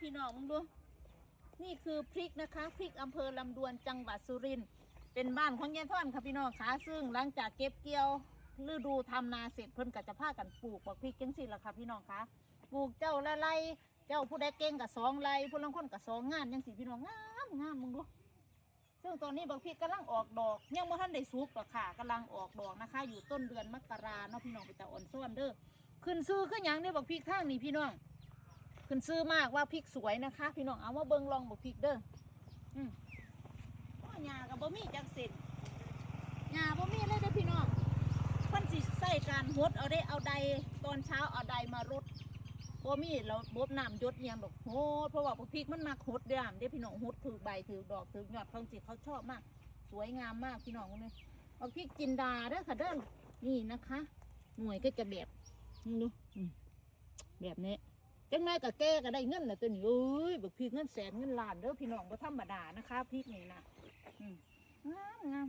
พี่น้องมึงดูนี่คือพริกนะคะพริกอำเภอลำดวนจังหวัดสุรินทร์เป็นบ้านของยายท่อนค่ะพี่น้องคะซึ่งหลังจากเก็บเกี่ยวฤดูทำนาเสร็จเพิ่นก็จะพากันปลูกบักพริกจังสิละค่ะพี่น้องคะปลูกเจ้าละไรเจ้าผู้ใดเก่งกับสองไรผู้ลังคนกับสองงานจังสิพี่น้องงามงามมึงดูซึ่งตอนนี้บักพริกกำลังออกดอก ยังไม่ทันได้สุกหรอกค่ะกำลังออกดอกนะคะ อยู่ต้นเดือนมกราเนาะพี่น้องไปแต่อ่อนซ้อนเด้อขึ้นซื้อขึ้นยังเนี่ยบักพริกทางนี้พี่น้อง ขึ้นซื้อมากว่าพริกสวยนะคะ พี่น้องเอามาเบิ่งลองบักพริกเด้ออืมว่าหญ้ากับบ่มีจักเส้นหญ้าบ่มีเลยเด้อพี่น้องเพิ่นสิใส่การหดเอาได้เอาใดตอนเช้าเอาใดมารดบ่มีเราบบน้ำยดเอียงดอกโหดเพราะว่าบักพริกมันมักหดเด้อเด้อพี่น้องหดถือใบถือดอกถือยอดเขาจิเขาชอบมาก สวยงามมากพี่น้องเลยบักพริกจินดาเด้อค่ะเด้อนี่นะคะ หน่วยก็จะแบบดูแบบนี้ จังไรกัแก้ก็ได้เงินนะตัวนี้เอ้ยบักพีเงินแสนเงินล้านเด้อพี่น้องก็ธรรมดานะคะพริกนี่นะงามงาม